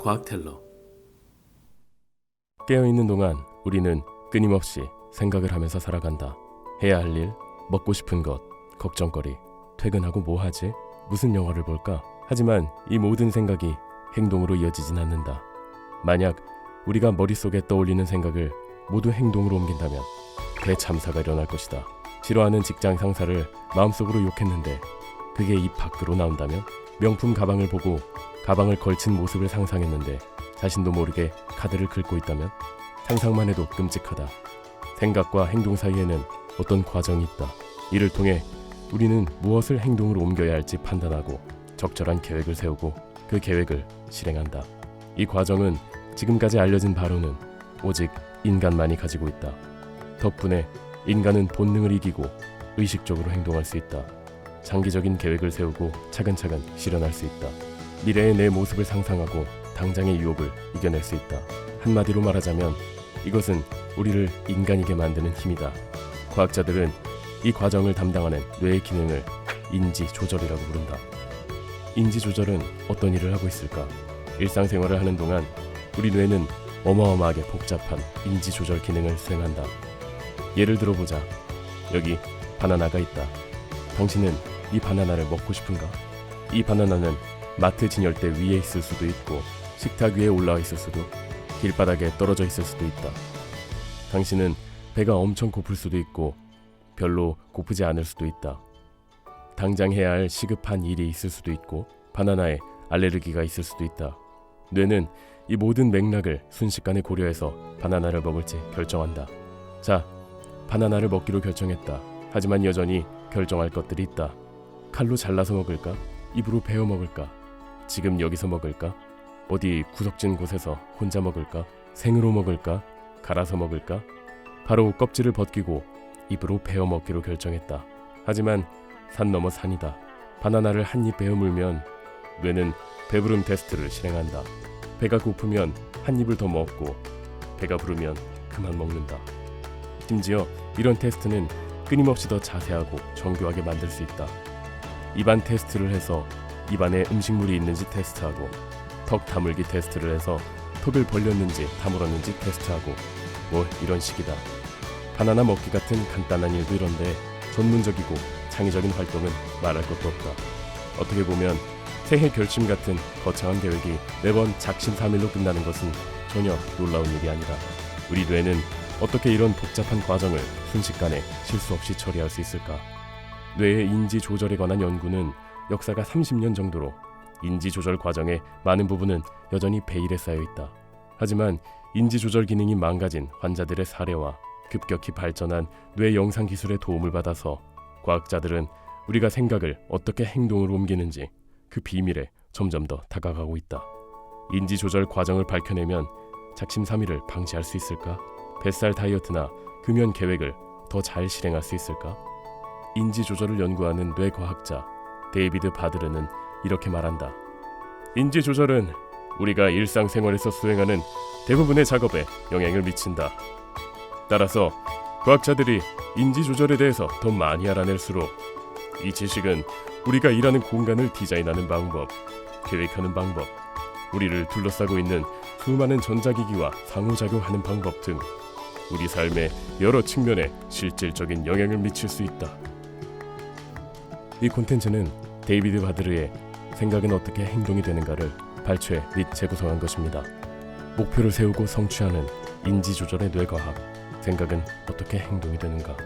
과학 텔러 깨어 있는 동안 우리는 끊임없이 생각을 하면서 살아간다. 해야 할 일, 먹고 싶은 것, 걱정거리, 퇴근하고 뭐 하지? 무슨 영화를 볼까? 하지만 이 모든 생각이 행동으로 이어지진 않는다. 만약 우리가 머릿속에 떠올리는 생각을 모두 행동으로 옮긴다면 대참사가 일어날 것이다. 싫어하는 직장 상사를 마음속으로 욕했는데 그게 입 밖으로 나온다면 명품 가방을 보고 가방을 걸친 모습을 상상했는데 자신도 모르게 카드를 긁고 있다면 상상만 해도 끔찍하다. 생각과 행동 사이에는 어떤 과정이 있다. 이를 통해 우리는 무엇을 행동으로 옮겨야 할지 판단하고 적절한 계획을 세우고 그 계획을 실행한다. 이 과정은 지금까지 알려진 바로는 오직 인간만이 가지고 있다. 덕분에 인간은 본능을 이기고 의식적으로 행동할 수 있다. 장기적인 계획을 세우고 차근차근 실현할 수 있다. 미래의 내 모습을 상상하고 당장의 유혹을 이겨낼 수 있다. 한마디로 말하자면 이것은 우리를 인간이게 만드는 힘이다. 과학자들은 이 과정을 담당하는 뇌의 기능을 인지 조절이라고 부른다. 인지 조절은 어떤 일을 하고 있을까? 일상생활을 하는 동안 우리 뇌는 어마어마하게 복잡한 인지 조절 기능을 수행한다. 예를 들어보자. 여기 바나나가 있다. 당신은 이 바나나를 먹고 싶은가? 이 바나나는 마트 진열대 위에 있을 수도 있고 식탁 위에 올라와 있을 수도 길바닥에 떨어져 있을 수도 있다. 당신은 배가 엄청 고플 수도 있고 별로 고프지 않을 수도 있다. 당장 해야 할 시급한 일이 있을 수도 있고 바나나에 알레르기가 있을 수도 있다. 뇌는 이 모든 맥락을 순식간에 고려해서 바나나를 먹을지 결정한다. 자, 바나나를 먹기로 결정했다. 하지만 여전히 결정할 것들이 있다. 칼로 잘라서 먹을까? 입으로 베어 먹을까? 지금 여기서 먹을까? 어디 구석진 곳에서 혼자 먹을까? 생으로 먹을까? 갈아서 먹을까? 바로 껍질을 벗기고 입으로 베어 먹기로 결정했다. 하지만 산 넘어 산이다. 바나나를 한 입 베어 물면 뇌는 배부름 테스트를 실행한다. 배가 고프면 한 입을 더 먹고 배가 부르면 그만 먹는다. 심지어 이런 테스트는 끊임없이 더 자세하고 정교하게 만들 수 있다. 입안 테스트를 해서 입안에 음식물이 있는지 테스트하고 턱 다물기 테스트를 해서 턱을 벌렸는지 다물었는지 테스트하고 뭐 이런 식이다. 바나나 먹기 같은 간단한 일도 이런데 전문적이고 창의적인 활동은 말할 것도 없다. 어떻게 보면 새해 결심 같은 거창한 계획이 매번 작심삼일로 끝나는 것은 전혀 놀라운 일이 아니다. 우리 뇌는 어떻게 이런 복잡한 과정을 순식간에 실수 없이 처리할 수 있을까? 뇌의 인지 조절에 관한 연구는 역사가 30년 정도로 인지 조절 과정의 많은 부분은 여전히 베일에 쌓여 있다. 하지만 인지 조절 기능이 망가진 환자들의 사례와 급격히 발전한 뇌 영상 기술의 도움을 받아서 과학자들은 우리가 생각을 어떻게 행동으로 옮기는지 그 비밀에 점점 더 다가가고 있다. 인지 조절 과정을 밝혀내면 작심삼일을 방지할 수 있을까? 뱃살 다이어트나 금연 계획을 더 잘 실행할 수 있을까? 인지 조절을 연구하는 뇌과학자 데이비드 바드르는 이렇게 말한다. 인지 조절은 우리가 일상생활에서 수행하는 대부분의 작업에 영향을 미친다. 따라서 과학자들이 인지 조절에 대해서 더 많이 알아낼수록 이 지식은 우리가 일하는 공간을 디자인하는 방법, 계획하는 방법, 우리를 둘러싸고 있는 수많은 전자기기와 상호작용하는 방법 등 우리 삶의 여러 측면에 실질적인 영향을 미칠 수 있다. 이 콘텐츠는 데이비드 바드르의 생각은 어떻게 행동이 되는가를 발췌 및 재구성한 것입니다. 목표를 세우고 성취하는 인지 조절의 뇌과학. 생각은 어떻게 행동이 되는가?